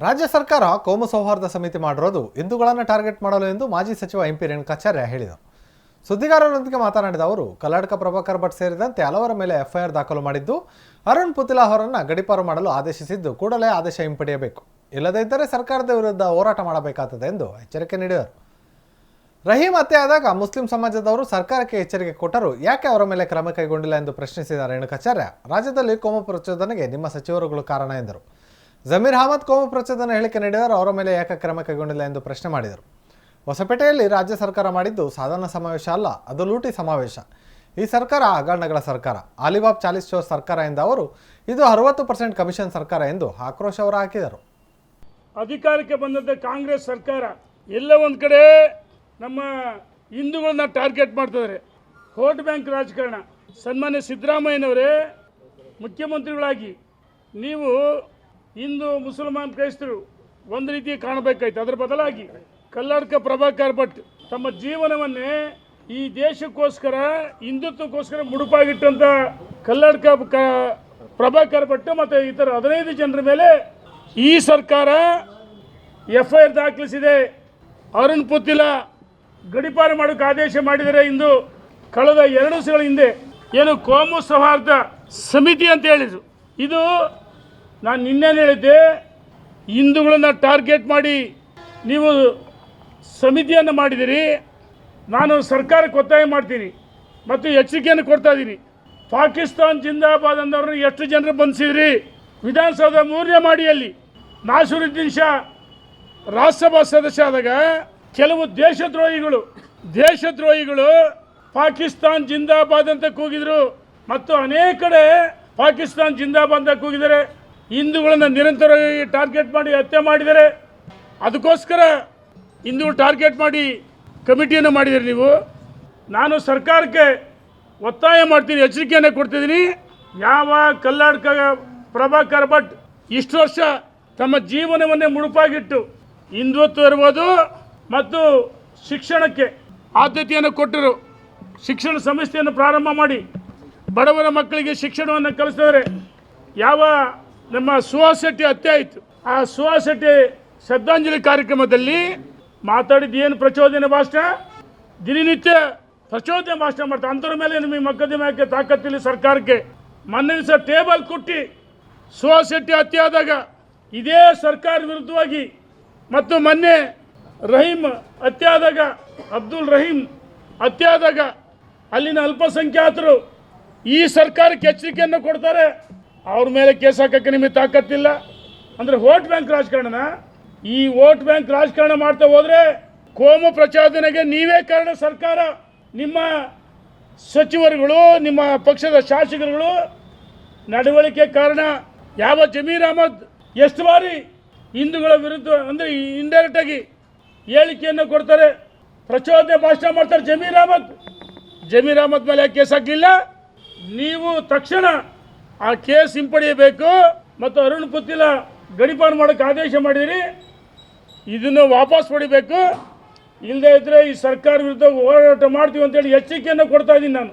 ರಾಜ್ಯ ಸರ್ಕಾರ ಕೋಮು ಸೌಹಾರ್ದ ಸಮಿತಿ ಮಾಡಿರೋದು ಹಿಂದೂಗಳನ್ನು ಟಾರ್ಗೆಟ್ ಮಾಡಲು ಎಂದು ಮಾಜಿ ಸಚಿವ ಎಂ ಪಿ ರೇಣುಕಾಚಾರ್ಯ ಹೇಳಿದರು. ಸುದ್ದಿಗಾರರೊಂದಿಗೆ ಮಾತನಾಡಿದ ಅವರು, ಕರ್ನಾಟಕ ಪ್ರಭಾಕರ್ ಭಟ್ ಸೇರಿದಂತೆ ಹಲವರ ಮೇಲೆ ಎಫ್ಐಆರ್ ದಾಖಲು ಮಾಡಿದ್ದು, ಅರುಣ್ ಪುತಿಲಾ ಅವರನ್ನು ಗಡಿಪಾರು ಮಾಡಲು ಆದೇಶಿಸಿದ್ದು ಕೂಡಲೇ ಆದೇಶ ಹಿಂಪಡೆಯಬೇಕು. ಇಲ್ಲದೇ ಇದ್ದರೆ ಸರ್ಕಾರದ ವಿರುದ್ಧ ಹೋರಾಟ ಮಾಡಬೇಕಾಗುತ್ತದೆ ಎಂದು ಎಚ್ಚರಿಕೆ ನೀಡಿದರು. ರಹೀಂ ಆದಾಗ ಮುಸ್ಲಿಂ ಸಮಾಜದವರು ಸರ್ಕಾರಕ್ಕೆ ಎಚ್ಚರಿಕೆ ಕೊಟ್ಟರು. ಯಾಕೆ ಅವರ ಮೇಲೆ ಕ್ರಮ ಕೈಗೊಂಡಿಲ್ಲ ಎಂದು ಪ್ರಶ್ನಿಸಿದ ರೇಣುಕಾಚಾರ್ಯ, ರಾಜ್ಯದಲ್ಲಿ ಕೋಮು ಪ್ರಚೋದನೆಗೆ ನಿಮ್ಮ ಸಚಿವರುಗಳು ಕಾರಣ ಎಂದರು. ಜಮೀರ್ ಅಹಮದ್ ಕೋಮು ಪ್ರಚೋದನ ಹೇಳಿಕೆ ನೀಡಿದರು ಅವರ ಮೇಲೆ ಯಾಕೆ ಕ್ರಮ ಕೈಗೊಂಡಿಲ್ಲ ಎಂದು ಪ್ರಶ್ನೆ ಮಾಡಿದರು. ಹೊಸಪೇಟೆಯಲ್ಲಿ ರಾಜ್ಯ ಸರ್ಕಾರ ಮಾಡಿದ್ದು ಸಾಧಾರಣ ಸಮಾವೇಶ ಅಲ್ಲ, ಅದು ಲೂಟಿ ಸಮಾವೇಶ. ಈ ಸರ್ಕಾರ ಹಗರಣಗಳ ಸರ್ಕಾರ. ಅಲಿಬಾಬ್ ಚಾಲಿಸ್ ಸರ್ಕಾರ ಎಂದ ಅವರು, ಇದು ಅರವತ್ತು ಪರ್ಸೆಂಟ್ ಕಮಿಷನ್ ಸರ್ಕಾರ ಎಂದು ಆಕ್ರೋಶ ಅವರು ಹಾಕಿದರು ಅಧಿಕಾರಕ್ಕೆ ಬಂದಂಥ ಕಾಂಗ್ರೆಸ್ ಸರ್ಕಾರ. ಎಲ್ಲ ಒಂದು ಕಡೆ ನಮ್ಮ ಹಿಂದೂಗಳನ್ನ ಟಾರ್ಗೆಟ್ ಮಾಡ್ತಿದ್ದಾರೆ ವೋಟ್ ಬ್ಯಾಂಕ್ ರಾಜಕಾರಣ. ಸನ್ಮಾನ್ಯ ಸಿದ್ದರಾಮಯ್ಯನವರೇ ಮುಖ್ಯಮಂತ್ರಿಗಳಾಗಿ ನೀವು ಹಿಂದೂ ಮುಸಲ್ಮಾನ್ ಕ್ರೈಸ್ತರು ಒಂದು ರೀತಿ ಕಾಣಬೇಕಾಯ್ತು. ಅದರ ಬದಲಾಗಿ ಕಲ್ಲಡ್ಕ ಪ್ರಭಾಕರ್ ಭಟ್ ತಮ್ಮ ಜೀವನವನ್ನೇ ಈ ದೇಶಕ್ಕೋಸ್ಕರ, ಹಿಂದುತ್ವಕ್ಕೋಸ್ಕರ ಮುಡುಪಾಗಿಟ್ಟಂಥ ಕಲ್ಲಡ್ಕ ಪ್ರಭಾಕರ್ ಭಟ್ ಮತ್ತು ಇತರ ಹದಿನೈದು ಜನರ ಮೇಲೆ ಈ ಸರ್ಕಾರ ಎಫ್ ಐ ಆರ್ ದಾಖಲಿಸಿದೆ. ಅರುಣ್ ಪುತ್ತಿಲ ಗಡಿಪಾರು ಮಾಡೋಕೆ ಆದೇಶ ಮಾಡಿದರೆ ಇಂದು ಕಳೆದ ಎರಡು ದಿವಸಗಳ ಹಿಂದೆ ಏನು ಕೋಮು ಸೌಹಾರ್ದ ಸಮಿತಿ ಅಂತ ಹೇಳಿದರು. ಇದು ನಾನು ನಿನ್ನೆ ಹೇಳಿದ್ದೆ, ಹಿಂದೂಗಳನ್ನು ಟಾರ್ಗೆಟ್ ಮಾಡಿ ನೀವು ಸಮಿತಿಯನ್ನು ಮಾಡಿದಿರಿ. ನಾನು ಸರ್ಕಾರಕ್ಕೆ ಒತ್ತಾಯ ಮಾಡ್ತೀನಿ ಮತ್ತು ಎಚ್ಚರಿಕೆಯನ್ನು ಕೊಡ್ತಾ ಇದ್ದೀನಿ. ಪಾಕಿಸ್ತಾನ್ ಜಿಂದಾಬಾದ್ ಅಂದವ್ರನ್ನ ಎಷ್ಟು ಜನರು ಬಂಧಿಸಿದ್ರಿ? ವಿಧಾನಸೌಧ ಮೂರನೇ ಮಾಡಿಯಲ್ಲಿ ನಾಸೂರುದ್ದೀನ್ ಶಾ ರಾಜ್ಯಸಭಾ ಸದಸ್ಯ ಆದಾಗ ಕೆಲವು ದೇಶದ್ರೋಹಿಗಳು ದೇಶದ್ರೋಹಿಗಳು ಪಾಕಿಸ್ತಾನ್ ಜಿಂದಾಬಾದ್ ಅಂತ ಕೂಗಿದ್ರು ಮತ್ತು ಅನೇಕ ಕಡೆ ಪಾಕಿಸ್ತಾನ್ ಜಿಂದಾಬಾದ್ ಅಂತ ಕೂಗಿದ್ದಾರೆ. ಹಿಂದೂಗಳನ್ನ ನಿರಂತರವಾಗಿ ಟಾರ್ಗೆಟ್ ಮಾಡಿ ಹತ್ಯೆ ಮಾಡಿದರೆ ಅದಕ್ಕೋಸ್ಕರ ಹಿಂದೂಗಳು ಟಾರ್ಗೆಟ್ ಮಾಡಿ ಕಮಿಟಿಯನ್ನು ಮಾಡಿದ್ದೀರಿ ನೀವು. ನಾನು ಸರ್ಕಾರಕ್ಕೆ ಒತ್ತಾಯ ಮಾಡ್ತೀನಿ, ಎಚ್ಚರಿಕೆಯನ್ನು ಕೊಡ್ತಿದ್ದೀನಿ. ಯಾವ ಕಲ್ಲಾಡ್ಕ ಪ್ರಭಾಕರ್ ಭಟ್ ಇಷ್ಟು ವರ್ಷ ತಮ್ಮ ಜೀವನವನ್ನೇ ಮುಡುಪಾಗಿಟ್ಟು ಹಿಂದುತ್ವ ಇರ್ಬೋದು ಮತ್ತು ಶಿಕ್ಷಣಕ್ಕೆ ಆದ್ಯತೆಯನ್ನು ಕೊಟ್ಟರು. ಶಿಕ್ಷಣ ಸಂಸ್ಥೆಯನ್ನು ಪ್ರಾರಂಭ ಮಾಡಿ ಬಡವರ ಮಕ್ಕಳಿಗೆ ಶಿಕ್ಷಣವನ್ನು ಕಲಿಸಿದರೆ ಯಾವ ನಮ್ಮ ಸುಹಾಸ್ ಶೆಟ್ಟಿ ಹತ್ಯೆ ಆಯಿತು. ಆ ಸುಹಾಸ್ ಶೆಟ್ಟಿ ಶ್ರದ್ಧಾಂಜಲಿ ಕಾರ್ಯಕ್ರಮದಲ್ಲಿ ಮಾತಾಡಿದ ಏನು ಪ್ರಚೋದನೆ ಭಾಷಣ ದಿನನಿತ್ಯ ಪ್ರಚೋದನೆ ಭಾಷಣ ಮಾಡ್ತಾರೆ ಅಂತರ ಮೇಲೆ ನಿಮಗೆ ಮೊಕದ್ದಮೆ ಹಾಕಿ ತಾಕತ್ತಿಲ್ಲ ಸರ್ಕಾರಕ್ಕೆ. ಮೊನ್ನೆ ದಿವಸ ಟೇಬಲ್ ಕುಟ್ಟಿ ಸುಹಾಸ್ ಶೆಟ್ಟಿ ಹತ್ಯೆ ಆದಾಗ ಇದೇ ಸರ್ಕಾರ ವಿರುದ್ಧವಾಗಿ ಮತ್ತು ಮೊನ್ನೆ ರಹೀಮ್ ಹತ್ಯೆ ಆದಾಗ, ಅಬ್ದುಲ್ ರಹೀಮ್ ಹತ್ಯೆ ಆದಾಗ ಅಲ್ಲಿನ ಅಲ್ಪಸಂಖ್ಯಾತರು ಈ ಸರ್ಕಾರಕ್ಕೆ ಎಚ್ಚರಿಕೆಯನ್ನು ಕೊಡ್ತಾರೆ. ಅವ್ರ ಮೇಲೆ ಕೇಸ್ ಹಾಕಕ್ಕೆ ನಿಮಗೆ ತಾಕತ್ತಿಲ್ಲ. ಅಂದರೆ ವೋಟ್ ಬ್ಯಾಂಕ್ ರಾಜಕಾರಣನ? ಈ ವೋಟ್ ಬ್ಯಾಂಕ್ ರಾಜಕಾರಣ ಮಾಡ್ತಾ ಹೋದರೆ ಕೋಮು ಪ್ರಚೋದನೆಗೆ ನೀವೇ ಕಾರಣ ಸರ್ಕಾರ. ನಿಮ್ಮ ಸಚಿವರುಗಳು, ನಿಮ್ಮ ಪಕ್ಷದ ಶಾಸಕರುಗಳು ನಡವಳಿಕೆ ಕಾರಣ. ಯಾವ ಜಮೀರ್ ಅಹಮದ್ ಎಷ್ಟು ಬಾರಿ ಹಿಂದೂಗಳ ವಿರುದ್ಧ, ಅಂದರೆ ಇಂಡೈರೆಕ್ಟ್ ಆಗಿ ಹೇಳಿಕೆಯನ್ನು ಕೊಡ್ತಾರೆ. ಪ್ರಚೋದನೆ ಭಾಷಣ ಮಾಡ್ತಾರೆ ಜಮೀರ್ ಅಹಮದ್. ಜಮೀರ್ ಅಹಮದ್ ಮೇಲೆ ಕೇಸ್ ಹಾಕಲಿಲ್ಲ? ನೀವು ತಕ್ಷಣ ಆ ಕೇಸ್ ಹಿಂಪಡೆಯಬೇಕು ಮತ್ತು ಅರುಣ್ ಪುತ್ತಿಲ ಗಡಿಪಾರು ಮಾಡೋಕ್ಕೆ ಆದೇಶ ಮಾಡಿದಿರಿ. ಇದನ್ನು ವಾಪಸ್ ಪಡಿಬೇಕು. ಇಲ್ಲದೇ ಇದ್ದರೆ ಈ ಸರ್ಕಾರ ವಿರುದ್ಧ ಹೋರಾಟ ಮಾಡ್ತೀವಿ ಅಂತೇಳಿ ಎಚ್ಚರಿಕೆಯನ್ನು ಕೊಡ್ತಾ ಇದ್ದೀನಿ ನಾನು.